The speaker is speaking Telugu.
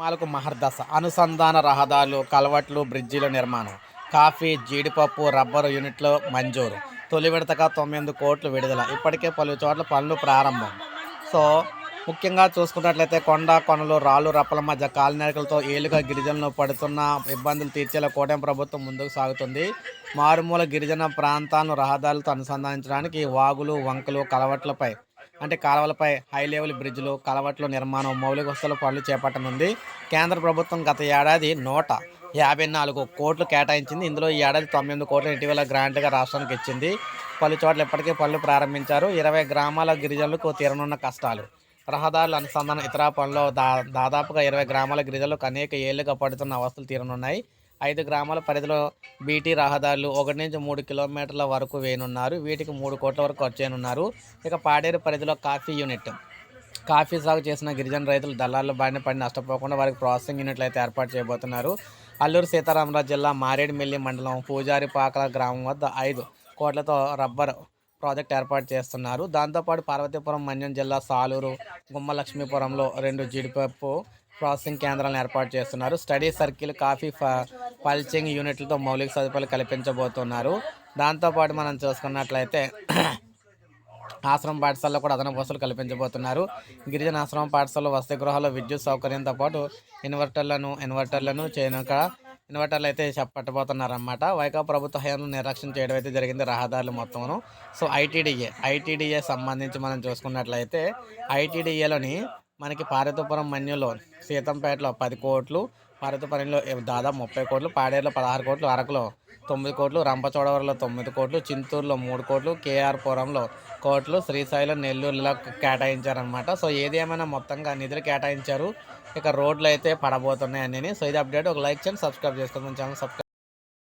గ్రామాలకు మహర్దశ. అనుసంధాన రహదారులు కలవట్లు బ్రిడ్జిల నిర్మాణం కాఫీ జీడిపప్పు రబ్బరు యూనిట్లు మంజూరు. తొలి విడతగా తొమ్మిది కోట్లు విడుదల. ఇప్పటికే పలు చోట్ల పనులు ప్రారంభం. సో ముఖ్యంగా చూసుకున్నట్లయితే కొండ కొనలు రాళ్ళు రప్పల మధ్య కాలినడకలతో ఏలుగా గిరిజనులు పడుతున్న ఇబ్బందులు తీర్చేలా కూటమి ప్రభుత్వం ముందుకు సాగుతుంది. మారుమూల గిరిజన ప్రాంతాలను రహదారులతో అనుసంధానించడానికి వాగులు వంకలు కలవట్లపై అంటే కాలువలపై హై లెవెల్ బ్రిడ్జ్లు కలవట్లు నిర్మాణం మౌలిక వసతుల పనులు చేపట్టనుంది. కేంద్ర ప్రభుత్వం గత ఏడాది నూట యాభై నాలుగు కోట్లు కేటాయించింది. ఇందులో ఈ ఏడాది తొమ్మిది కోట్లు ఇటీవల గ్రాంట్గా రాష్ట్రానికి ఇచ్చింది. పలు చోట్ల ఇప్పటికే పనులు ప్రారంభించారు. ఇరవై గ్రామాల గిరిజనులకు తీరనున్న కష్టాలు. రహదారుల అనుసంధానం ఇతర పనులు దా దాదాపుగా ఇరవై గ్రామాల గిరిజనులకు అనేక ఏళ్ళుగా పడుతున్న అవస్థలు తీరనున్నాయి. ఐదు గ్రామాల పరిధిలో బీటీ రహదారులు ఒకటి నుంచి మూడు కిలోమీటర్ల వరకు వేయనున్నారు వీటికి మూడు కోట్ల వరకు ఖర్చు ఇక పాడేరు పరిధిలో కాఫీ యూనిట్. కాఫీ సాగు చేసిన గిరిజన రైతులు దళారుల బారిన పడి నష్టపోకుండా వారికి ప్రాసెసింగ్ యూనిట్లు అయితే ఏర్పాటు చేయబోతున్నారు. అల్లూరు సీతారామరాజు జిల్లా మారేడుమిల్లి మండలం పూజారిపాకల గ్రామం వద్ద ఐదు కోట్లతో రబ్బర్ ప్రాజెక్ట్ ఏర్పాటు చేస్తున్నారు. దాంతోపాటు పార్వతీపురం మన్యం జిల్లా సాలూరు గుమ్మలక్ష్మీపురంలో రెండు జీడిపప్పు ప్రాసెసింగ్ కేంద్రాలను ఏర్పాటు చేస్తున్నారు. స్టడీ సర్కిల్ కాఫీ పల్చింగ్ యూనిట్లతో మౌలిక సదుపాయాలు కల్పించబోతున్నారు. దాంతోపాటు మనం చూసుకున్నట్లయితే ఆశ్రమ పాఠశాలలో కూడా అదనపు వసతులు కల్పించబోతున్నారు. గిరిజన ఆశ్రమ పాఠశాలలో వసతి గృహాల్లో విద్యుత్ సౌకర్యంతో పాటు ఇన్వర్టర్లను ఇన్వర్టర్లను చేయనుక ఇన్వర్టర్లు అయితే చెప్- వైకా ప్రభుత్వ హయాంలో నిర్లక్ష్యం చేయడం అయితే జరిగింది రహదారులు మొత్తమును. సో ఐటీడీఏ ఐటీడీఏ సంబంధించి మనం చూసుకున్నట్లయితే ఐటీడీఏలోని మనకి పార్వతీపురం మన్యులో సీతంపేటలో పది కోట్లు పార్వతీపురంలో దాదాపు ముప్పై కోట్లు పాడేరులో పదహారు కోట్లు అరకులో తొమ్మిది కోట్లు రంపచోడవరంలో తొమ్మిది కోట్లు చింతూరులో మూడు కోట్లు కేఆర్ పురంలో కోట్లు శ్రీశైలం నెల్లూరులో కేటాయించారనమాట సో ఏది ఏమైనా మొత్తంగా నిధులు కేటాయించారు ఇక రోడ్లు అయితే పడబోతున్నాయి అన్నీ సో ఇది అప్డేట్. ఒక లైక్ చేయండి సబ్స్క్రైబ్ చేసుకోండి ఛానల్ సబ్స్క్రైబ్